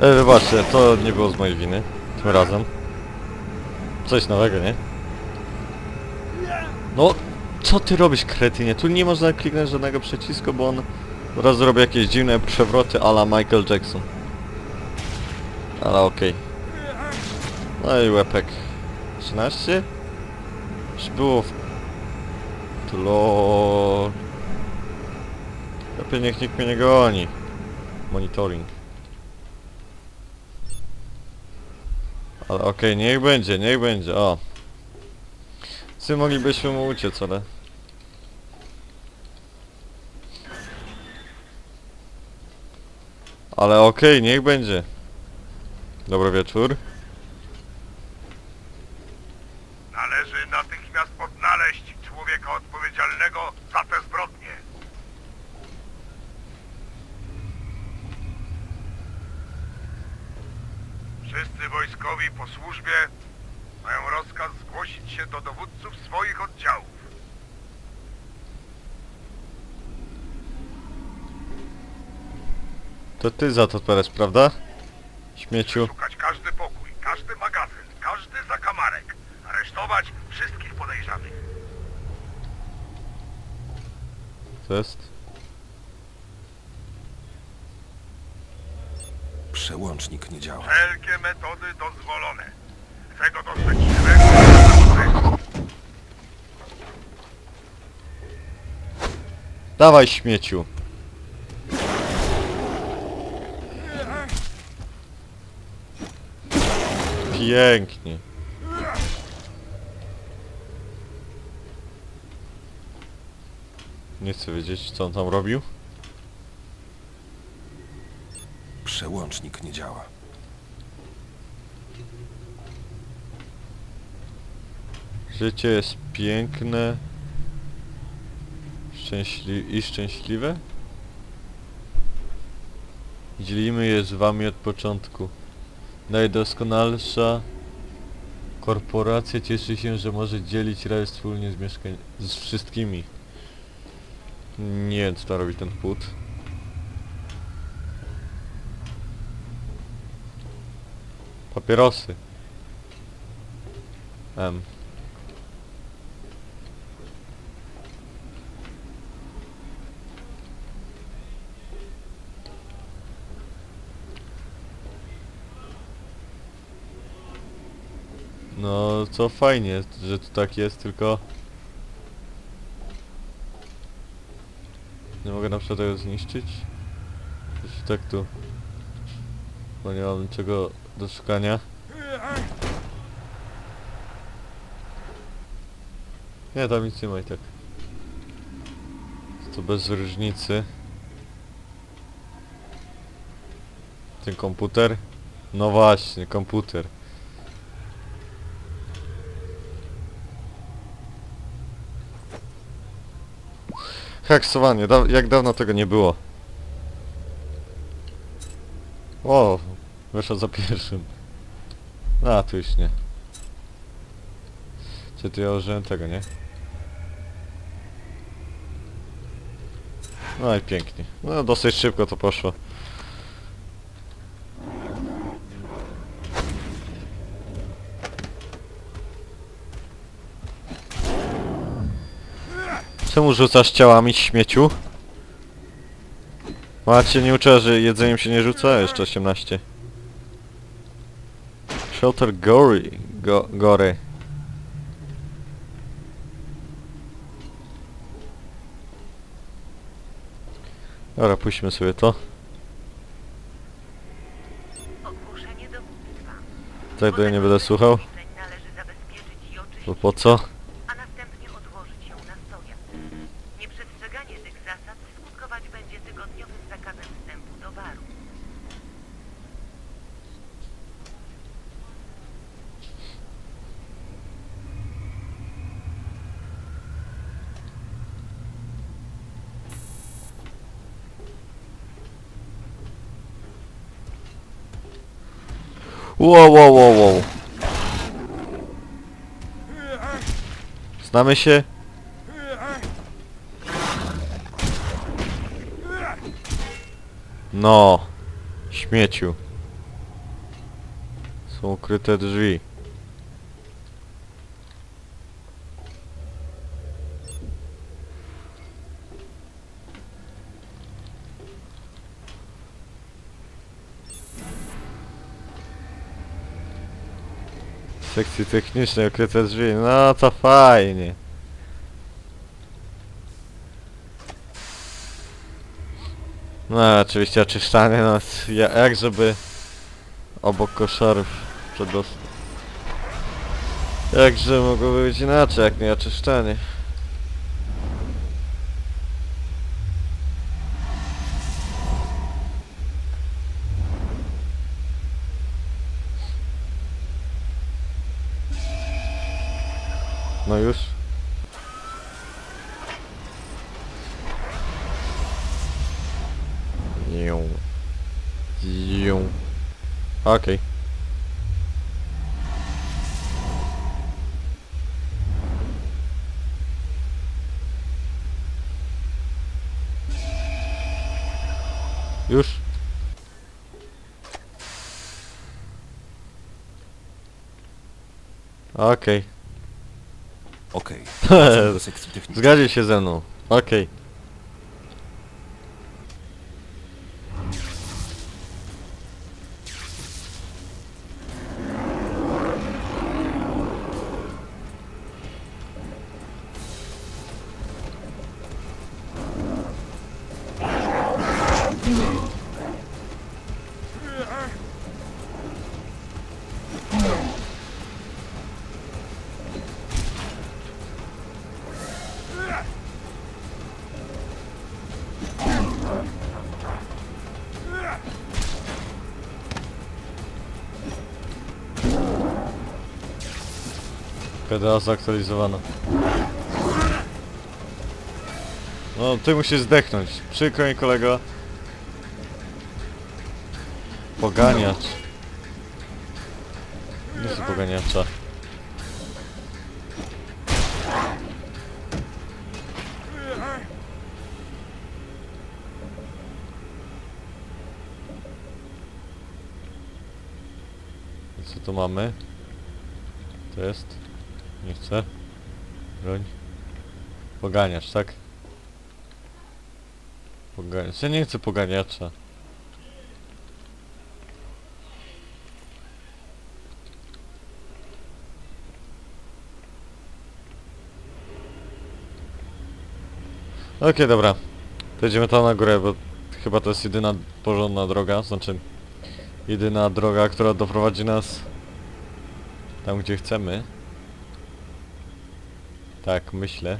E, wybaczcie, to nie było z mojej winy. Tym razem. Coś nowego, nie? No, co ty robisz, kretynie? Tu nie można kliknąć żadnego przycisku, bo on zaraz zrobi jakieś dziwne przewroty a la Michael Jackson. Ale okej. No i łepek. 13? Już było w... Tlo... Lepiej niech nikt mnie nie goni. Monitoring. Ale okej, niech będzie, niech będzie, o. Czy moglibyśmy mu uciec, ale... Ale okej, niech będzie. Dobry wieczór. To ty za to teraz, prawda? Śmieciu. Szukać każdy pokój, każdy magazyn, każdy zakamarek. Aresztować wszystkich podejrzanych. To jest? Przełącznik nie działa. Wszelkie metody dozwolone. Chcę go dostać żywego. Dawaj śmieciu. Pięknie. Nie chcę wiedzieć co on tam robił. Przełącznik nie działa. Życie jest piękne szczęśli i szczęśliwe. Dzielimy je z wami od początku. Najdoskonalsza korporacja cieszy się, że może dzielić raj wspólnie z mieszkań... z wszystkimi. Nie wiem co to robi ten płód. Papierosy. M. No, co fajnie, że tu tak jest, tylko... Nie mogę na przykład tego zniszczyć? Jeśli tak tu... Bo nie mam niczego do szukania. Nie, tam nic nie ma i tak. To bez różnicy. Ten komputer? No właśnie, komputer. Haksowanie, da jak dawno tego nie było. O, wyszło za pierwszym. A, tu już nie. Czy tu ja użyłem tego, nie? No i pięknie. No dosyć szybko to poszło. Czemu rzucasz ciałami śmieciu? Macie nie uczyła, że jedzeniem się nie rzuca? Jeszcze 18. Shelter Gory. Go, gory. Dobra, puśćmy sobie to. Tego ja nie będę słuchał. Bo po co? Wow, wow, wow, wow. Znamy się? No. Śmie śmieciu. Są ukryte drzwi. Sekcji technicznej ukryte drzwi. No to fajnie. No oczywiście oczyszczanie, no ja- jak żeby obok koszarów przedostać. Jakże mogłoby być inaczej, jak nie oczyszczanie. No już? Ją. Ją. Okej. Już? Okej. Okej. Wracamy do sekcji technicznej. Zgadzi się ze mną. Okej. PDA zaktualizowano. No, ty musisz zdechnąć. Przykro mi kolego. Poganiacz. Nie jest poganiacza. Co tu mamy? To jest? Nie chcę. Broń. Poganiacz, tak? Poganiacz. Ja nie chcę poganiacza. Okej, dobra. To idziemy tam na górę, bo chyba to jest jedyna porządna droga, znaczy jedyna droga, która doprowadzi nas tam, gdzie chcemy. Tak, myślę.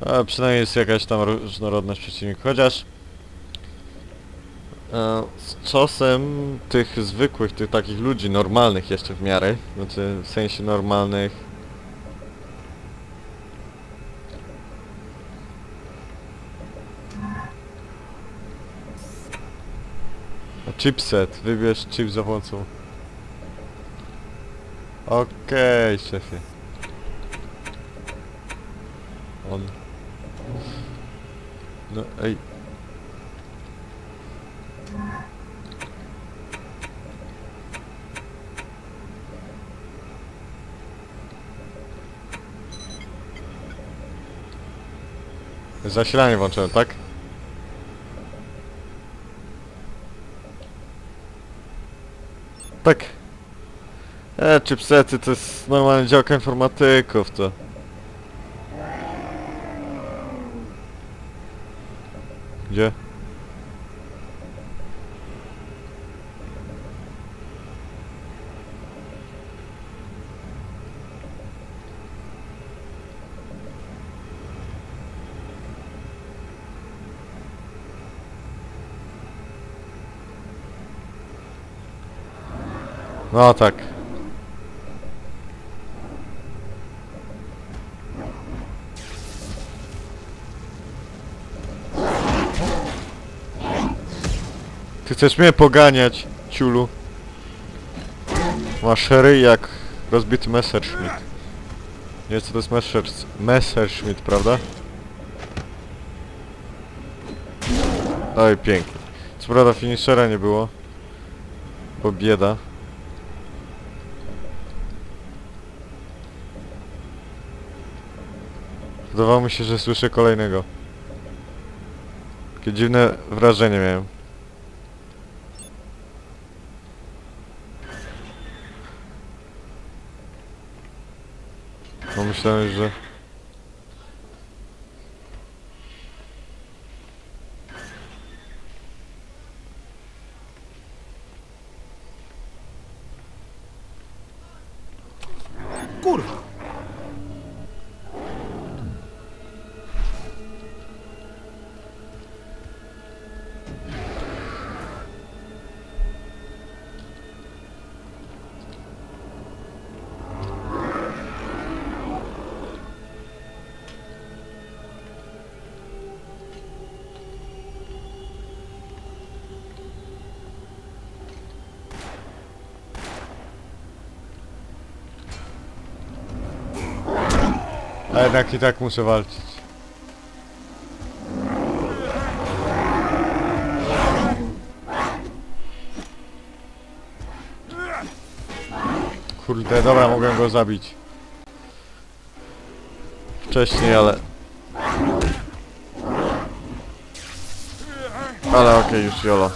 A przynajmniej jest jakaś tam różnorodność przeciwników, chociaż e, z czasem tych zwykłych, tych takich ludzi normalnych jeszcze w miarę, znaczy w sensie normalnych Chipset, wybierz chip za pomocą. Okej, szefie. On. No ej. Zasilanie włączyłem, tak? Tak. E, chipsety to jest normalna działka informatyków, to... Gdzie? No tak. Ty chcesz mnie poganiać, ciulu. Masz ryj jak rozbity Messerschmitt. Nie wiem co to jest Messer Messerschmitt, prawda? Oj, pięknie. Co prawda finishera nie było. Bo bieda. Wydawało mi się, że słyszę kolejnego. Takie dziwne wrażenie miałem. No A jednak i tak muszę walczyć. Kurde, dobra, mogłem go zabić. Wcześniej, ale... Ale okej, już jolo.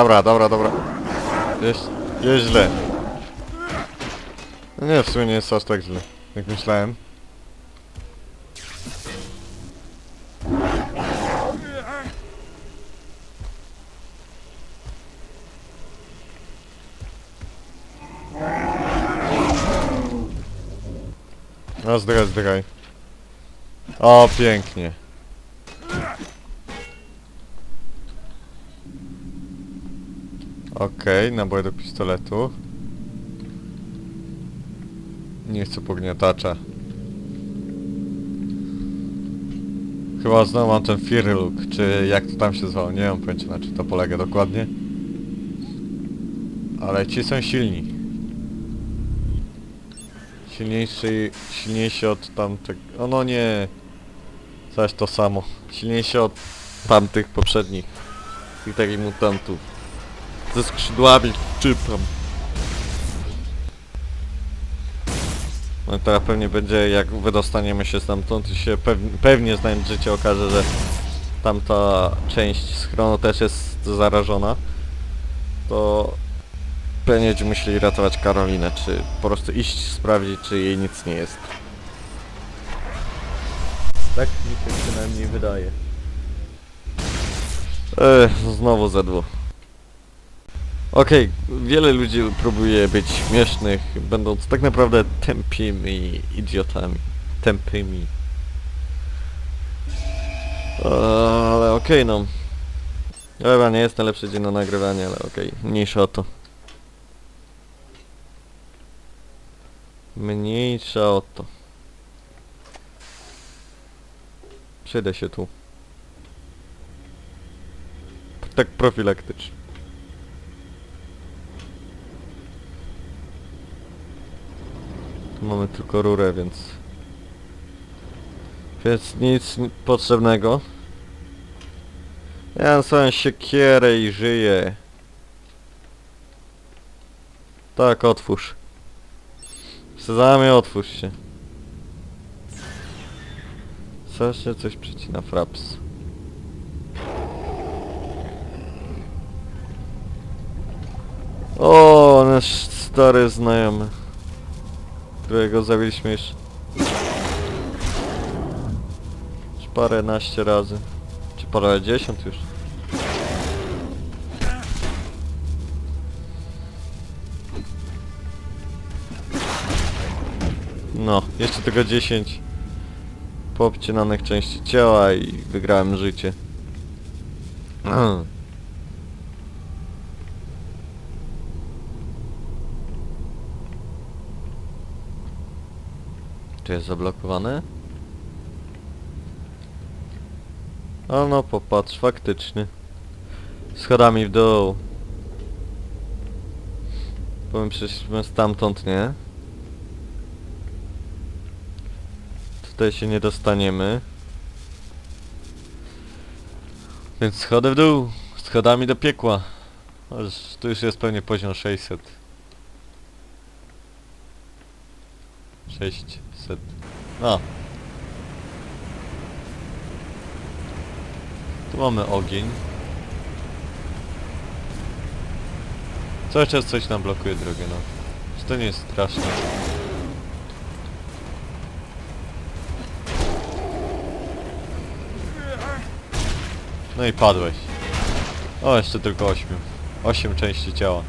Dobra, dobra, dobra. Jest, jest źle. No nie, w sumie nie jest aż tak źle, jak myślałem. Zdechaj, zdechaj. O, pięknie. Okej, naboje do pistoletu. Nie chcę pogniatacza. Chyba znowu mam ten Fury Look, czy jak to tam się zwało, nie mam pojęcia na czym to polega dokładnie. Ale ci są silni. Silniejszy, silniejsi od tamtych... O no nie! Zaś to samo. Silniejsi od tamtych poprzednich. Tych takich mutantów ze skrzydłami czy tam. No i teraz pewnie będzie jak wydostaniemy się stamtąd i się pew pewnie znając życie okaże, że tamta część schronu też jest zarażona. To pewnie będziemy musieli ratować Karolinę, czy po prostu iść sprawdzić, czy jej nic nie jest. Tak mi się przynajmniej wydaje. Ech, znowu zedło. Okej, wiele ludzi próbuje być śmiesznych, będąc tak naprawdę tępimi idiotami. Tępymi. Eee, Ale okej no. Chyba nie jest najlepszy dzień na nagrywanie, ale okej. Mniejsza o to. Mniejsza o to. Przejdę się tu. Tak profilaktycznie. Tu mamy tylko rurę, więc... Więc nic ni- potrzebnego. Ja swoją siekierę i żyję. Tak, otwórz. Sezamie, otwórz się. Strasznie coś przecina fraps. O, nasz stary znajomy którego zabiliśmy już już paręnaście razy. Czy parę dziesiąt już. No, jeszcze tylko 10 poobcinanych części ciała i wygrałem życie. Jest zablokowane? A no popatrz, faktycznie. Schodami w dół. Powiem przeszliśmy stamtąd, nie? Tutaj się nie dostaniemy. Więc schody w dół. Schodami do piekła. Ależ tu już jest pewnie poziom 600. 600. No. Tu mamy ogień. Cały czas coś nam blokuje drogę, no. Czy to nie jest straszne? No i padłeś. O, jeszcze tylko ośmiu. Osiem części ciała.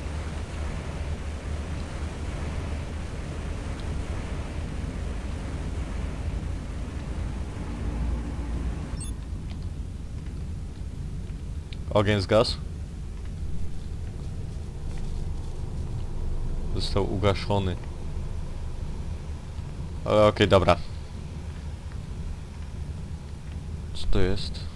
Ogień zgasł. Został ugaszony. Ale okej, dobra. Co to jest?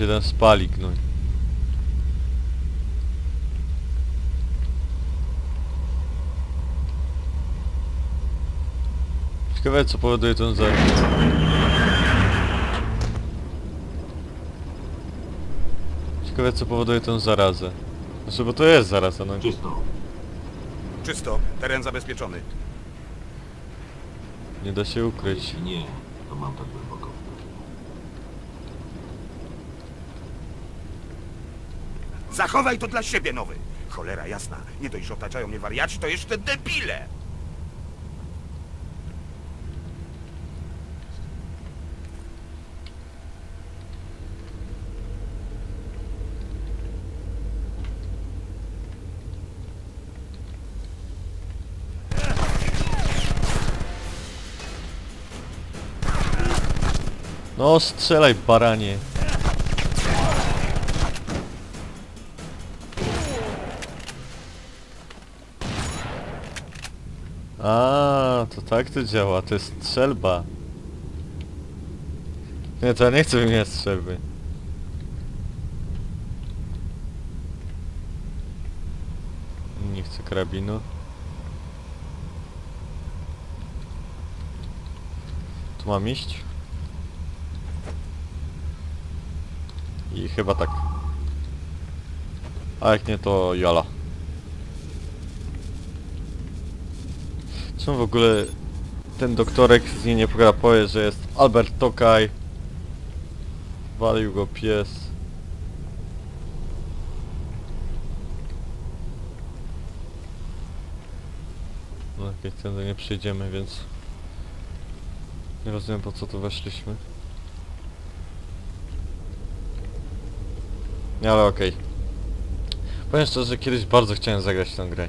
Nie się ten spali gnój. Ciekawe co powoduje ten zaraz. Ciekawe co powoduje tę zarazę. Znaczy bo to jest zaraza, no. Czysto, teren zabezpieczony. Nie da się ukryć. Jeśli nie, to mam tak Zachowaj to dla siebie, nowy. Cholera jasna, nie dość, że otaczają mnie wariaci, to jeszcze debile. No strzelaj baranie. A, to tak to działa, to jest strzelba. Nie, to ja nie chcę wymieniać strzelby. Nie chcę karabinu. Tu mam iść? I chyba tak. A jak nie to Jola. Czemu w ogóle ten doktorek z niej nie pogra powie, że jest Albert Tokaj. Walił go pies. No jak tędy nie przyjdziemy, więc nie rozumiem po co tu weszliśmy. Nie, ale okej. Powiem szczerze, że kiedyś bardzo chciałem zagrać tę grę.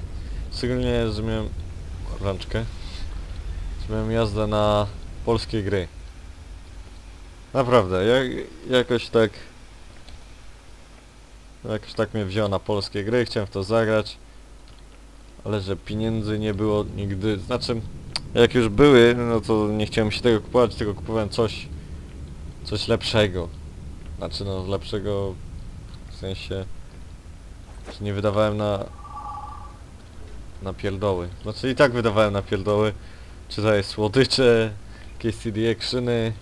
Szczególnie, że miałem rączkę. Miałem jazdę na polskie gry. Naprawdę, jak, jakoś tak... Jakoś tak mnie wzięło na polskie gry, chciałem w to zagrać. Ale że pieniędzy nie było nigdy, znaczy... Jak już były, no to nie chciałem się tego kupować, tylko kupowałem coś... Coś lepszego. Znaczy no, lepszego w sensie... Że nie wydawałem na... Na pierdoły. Znaczy i tak wydawałem na pierdoły. Czy to jest słodycze, jakieś CD actiony.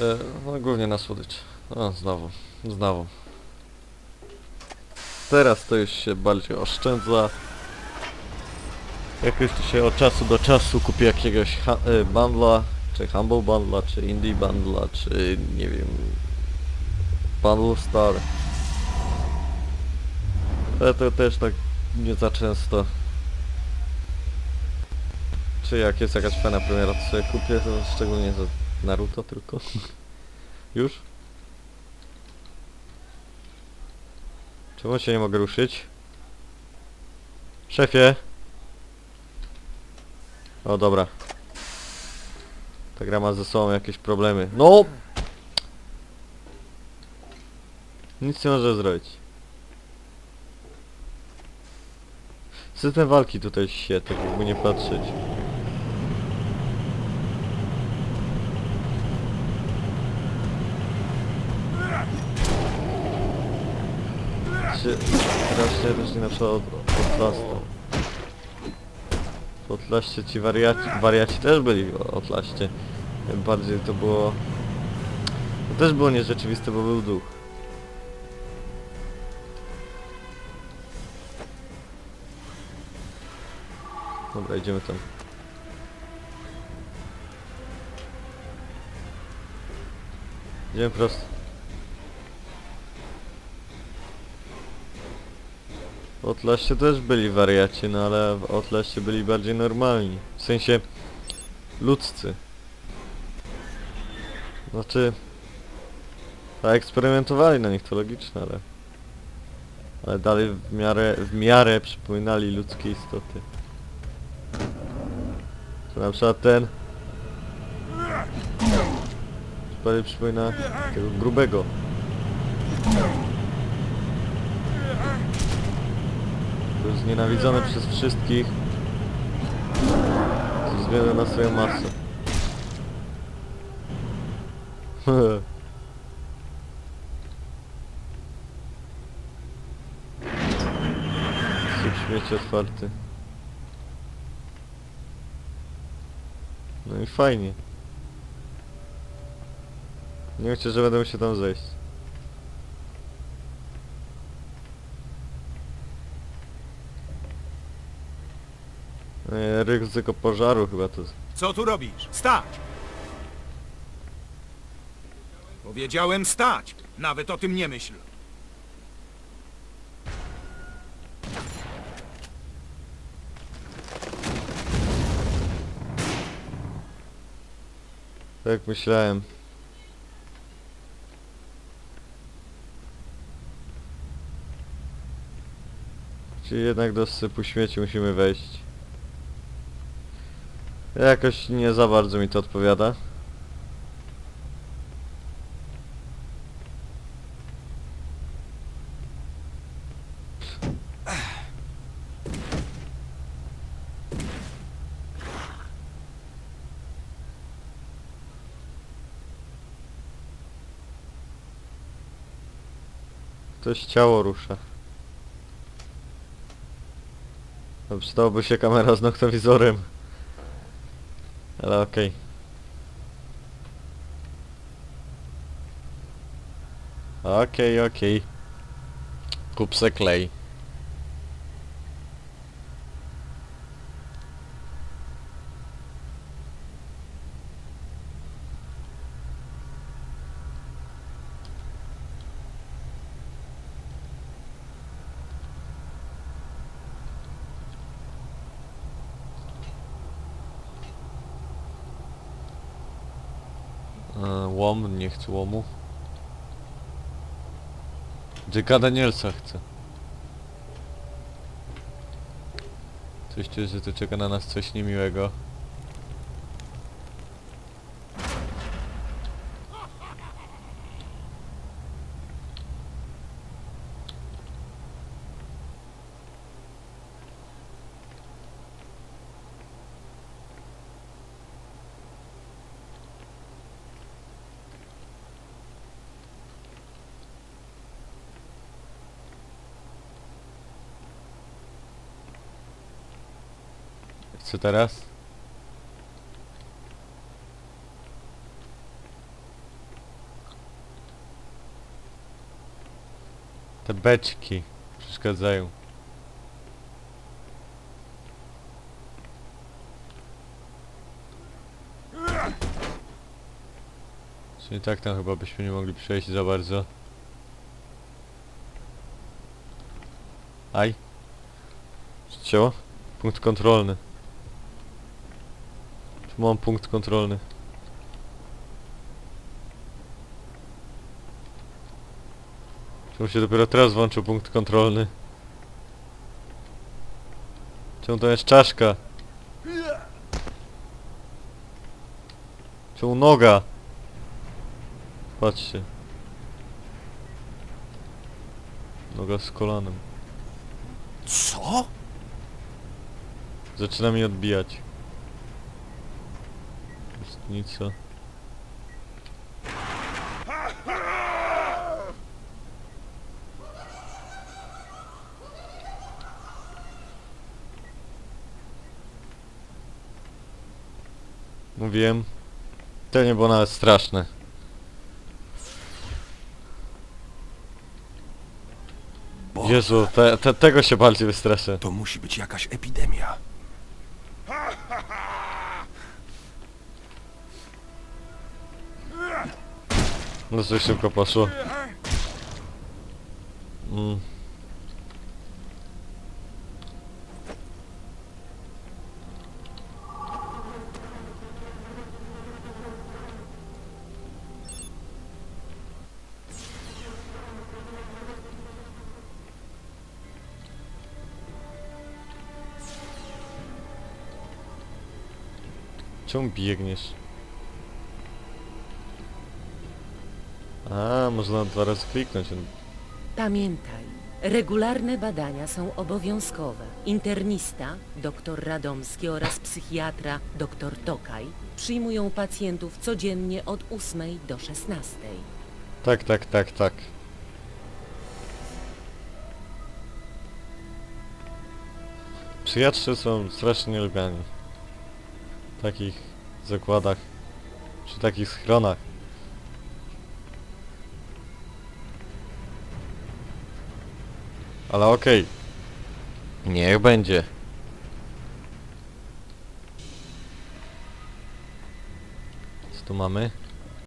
E, no głównie na słodycze. O, znowu. Znowu. Teraz to już się bardziej oszczędza. Jakoś tu się od czasu do czasu kupię jakiegoś e, bundla, czy Humble Bundla, czy Indie Bundla, czy nie wiem... Bundle Star. Ale to też tak nie za często. Czy jak jest jakaś fajna premiera, to sobie kupię, to szczególnie za Naruto tylko. Już? Czemu się nie mogę ruszyć? Szefie! O dobra. Ta gra ma ze sobą jakieś problemy. No! Nic nie może zrobić. System walki tutaj się, tak jakby nie patrzeć. Się strasznie różni na przykład od, od ci wariaci, wariaci też byli w. Bardziej to było... To też było nierzeczywiste, bo był duch. Dobra, idziemy tam. Idziemy prosto. W Outlaście też byli wariaci, no ale w Outlaście byli bardziej normalni. W sensie... ludzcy. Znaczy... Tak eksperymentowali na nich, to logiczne, ale... Ale dalej w miarę, w miarę przypominali ludzkie istoty. Na przykład ten... Bardziej przypomina takiego grubego. To jest znienawidzony przez wszystkich ze względu na swoją masę. Syp śmieci otwarty. No i fajnie. Nie chcę, że będę musiał tam zejść. E, Ryzyko pożaru chyba to... Co tu robisz? Stać! Powiedziałem stać! Nawet o tym nie myśl. Tak myślałem. Czyli jednak do sypu śmieci musimy wejść. Jakoś nie za bardzo mi to odpowiada. Ktoś ciało rusza. No, się kamera z noktowizorem. Ale okej. Okej, okej. Kup se klej. E, łom, nie chcę łomu. Jacka Danielsa chcę. Coś czuję, że tu czeka na nas coś niemiłego. Co teraz? Te beczki przeszkadzają. Czyli tak tam chyba byśmy nie mogli przejść za bardzo. Aj. Ciało? Punkt kontrolny. Mam punkt kontrolny. Czemu się dopiero teraz włączył punkt kontrolny? Czemu to jest czaszka? Czemu noga? Patrzcie. Noga z kolanem. Co? Zaczyna mi odbijać. Mówiłem. To nie było nawet straszne. Boże, Jezu, te, te, tego się bardziej wystraszę. to musi być jakaś epidemia. No coś szybko poszło. Mm. Czemu biegniesz? A, można dwa razy kliknąć. Pamiętaj, regularne badania są obowiązkowe. Internista, dr Radomski oraz psychiatra, dr Tokaj przyjmują pacjentów codziennie od 8 do 16. Tak, tak, tak, tak. Przyjaciele są strasznie lubiani. W takich zakładach, przy takich schronach. Ale okej. Niech będzie. Co tu mamy?